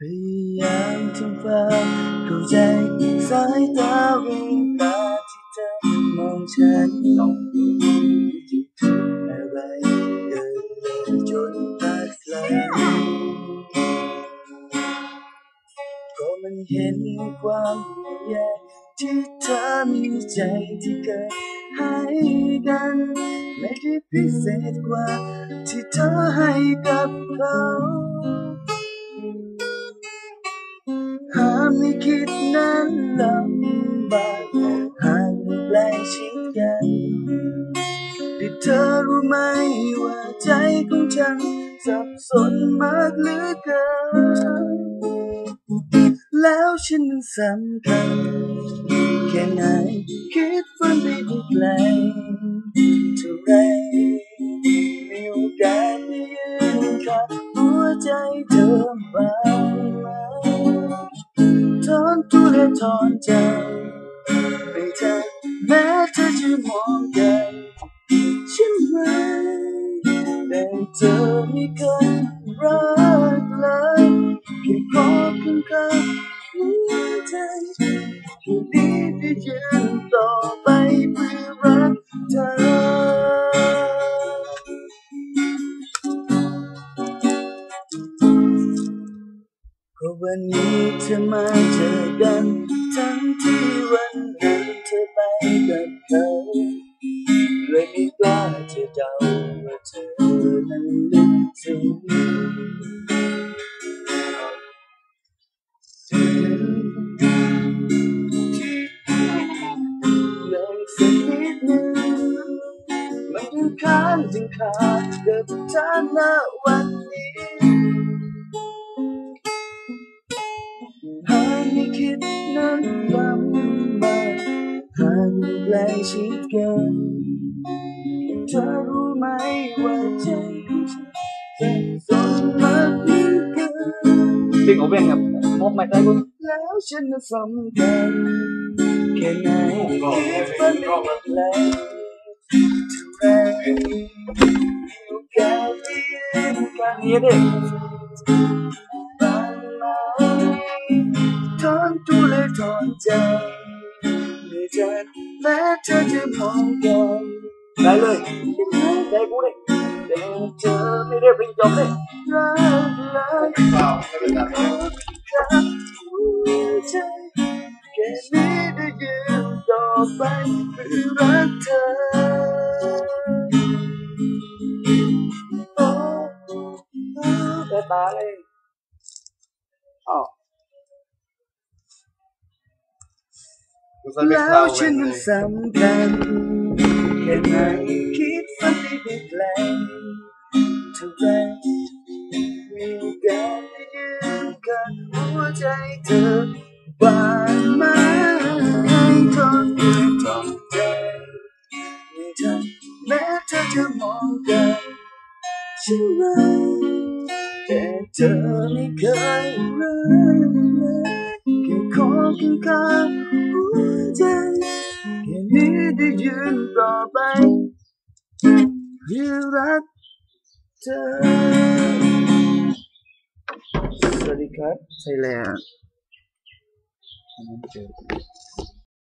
พยายามทำความเข้าใจสายตาเวลาที่เธอมองฉันคิดถึงอะไรเกินเลยจนพลาดไกลก็มันเห็นความห่ที่เธอมีใจที่เคยให้กัน ไม่ได้พิเศษกว่าที่เธอให้กับเขาำบากหากไม่ใกล้ชิดกันแต่เธอรู้ไหมว่าใจของฉันสับสนมากเหลือเกิน แล้วฉันนั้นสำคัญแค่ไหนคิดฝันไปได้ไกลเท่าไรมีโอกาสได้ยืนข้างหัวใจเธอบ้างไหมถอนตัวและถอนใจ ไม่ทันแม้เธอจะมองกันใช่ไหมแต่เธอไม่เคยรักเลยแค่ขอข้างข้าหัวใจที่ดีที่ยืนต่อไปเพื่อรักเธอก็วันนี้เธอมาเจอกัน เดาว่าเธอนั้นลึกซึ้งเลยสักนิดหนึ่งมันยังค้างจึงขาดกับเธอณวันนี้หากไม่คิดนั้นลำบากหากไม่ใกล้ชิดกันเนดึงเอาเว้นครับมกไม่ได้ปุ๊บแล้วฉันน่ะสำคัญแค่ไหนคิดฝันไม่ไกล เท่าไรมีโอกาสได้ยืนข้างนี่ดิบางไหมถอนตัวและถอนใจไม่ทันแม้เธอจะมองกันได้เลยเป็นไงได้กูดิแต่เธอไม่ได้ปริงจบเลยรักเลยเปล่าไม่เป็นไรขอข้างหัวใจแค่นี้ได้ยืนต่อไปเพื่อรักเธอโอ้โอ้ได้ตาเลยอ๋อกูใส่ไม่แล้เข้าวฉันเลมันยสำคัญแค่ไหนคิด ฝันไปได้ไกลเท่าไรมีโอกาสได้ยืนกันหัวใจเธอบางไหมทนด้วยทนใจไม่ทันแม้เธอจะมองกันใช่ไหมแต่เธอไม่เคยรักเลยแค่ขอข้างๆหัวใจแค่นี้ได้ยืนต่อไป ที่รักเธอ สวัสดีครับไทยแลนด์